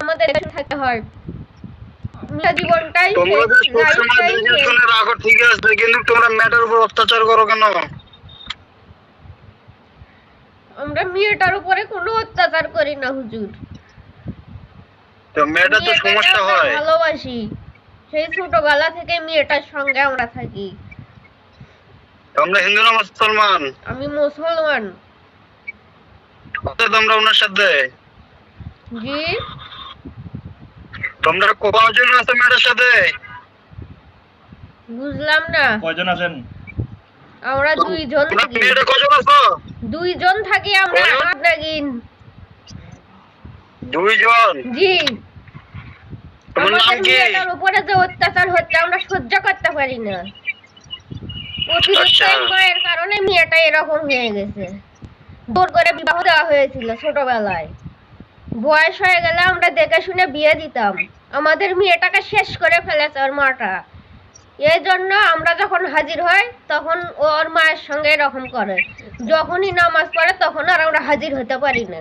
আমাদের থাকতে হয়। জীবনটাই তোমরা যে শেষ, সবসময় লাইফটাই দেখে শেষ। শুনে রাখো ঠিক আছে কিন্তু তোমরা মেয়েটার উপর অত্যাচার করো কেন? আমরা মেয়েটার উপরে কোনো অত্যাচার করি না হুজুর। তো মেয়েটা তো সমস্যা হয়। ভালোবাসি। সেই ছোটবেলা থেকে মেয়েটার সঙ্গে আমরা থাকি। হিন্দু না মুসলমান? আমি মুসলমান। তোমরা ওনার সাথে? জি? তোমরা কজন আছে মেয়েটার সাথে? বুঝলাম না। কয়জন আছেন? আমরা দুইজন তোমরা থাকি। মেয়েটা কজন আছো? দুইজন থাকি আমরা আট নাগিন। দুইজন? জি। তোমার নাম কি? উপরে যে অত্যাচার হচ্ছে আমরা সহ্য করতে পারি না। অতিরিক্ত আচ্ছা। কারণে মেয়েটা এরকম হয়ে গেছে। জোর করে বিবাহ দেওয়া হয়েছিল ছোটবেলায়। বয়স হয়ে গেলে আমরা দেখে শুনে বিয়ে দিতাম। আমাদের মেয়েটাকে শেষ করে ফেলেছে ওর মাটা। এই জন্য আমরা যখন হাজির হই তখন ওর মায়ের সঙ্গে এরকম করে। যখনই নামাজ পড়ে তখন আর আমরা হাজির হতে পারি না।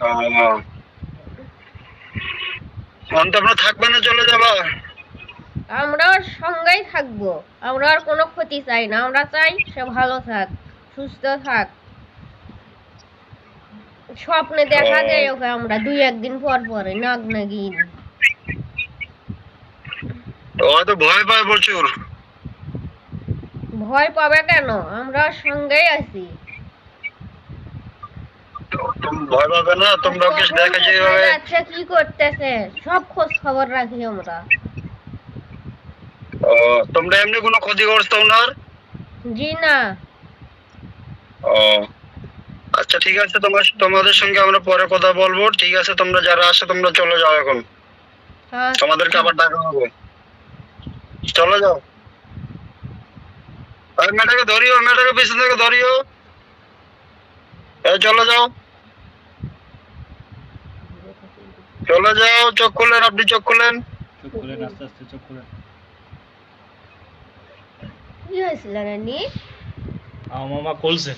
ও। তোমরা থাকবে না চলে যাবা? আমরা ওর সঙ্গেই থাকব। আমরা আর কোনো ক্ষতি চাই না। আমরা চাই সে ভালো থাক সুস্থ থাক। স্বপ্নে দেখা যায় ওকে আমরা দুই একদিন পর পরে নাগ নাগিন ও তো ভয় পায় প্রচুর। ভয় পাবে কেন? আমরা সঙ্গেই আছি। ভয় পাবে না? তোমরা ওকে দেখে যেভাবে যাচ্ছে কি করতেছে? সব খোঁজ খবর রাখি আমরা। ও তোমরা এমনি কোনো ক্ষতি করছ ওনার জি না। ও। আচ্ছা ঠিক আছে তোমার তোমাদের সঙ্গে আমরা পরে কথা বলব। ঠিক আছে তোমরা যারা আসে তোমরা চলে যাও এখন। হ্যাঁ, তোমাদেরকে আবার ডাকা হবে। চলে যাও। আর মেয়েটাকে ধরিও মেয়েটাকে পিছন থেকে ধরিও। এই চলে যাও। চলে যাও চোখ খুলেন আপনি চোখ খুলেন। চোখ খুলেন আস্তে আস্তে চোখ খুলেন। কি হয়েছিল রানী? আমার মামা কলছে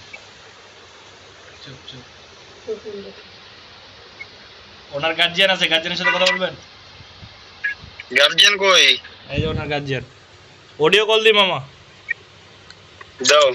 চুপ চুপ। ওনার গার্জিয়ান আছে গার্জিয়ানের সাথে কথা বলবেন? গার্জিয়ান কই? এই যে ওনার গার্জিয়ান অডিও কল দি মামা। দাও।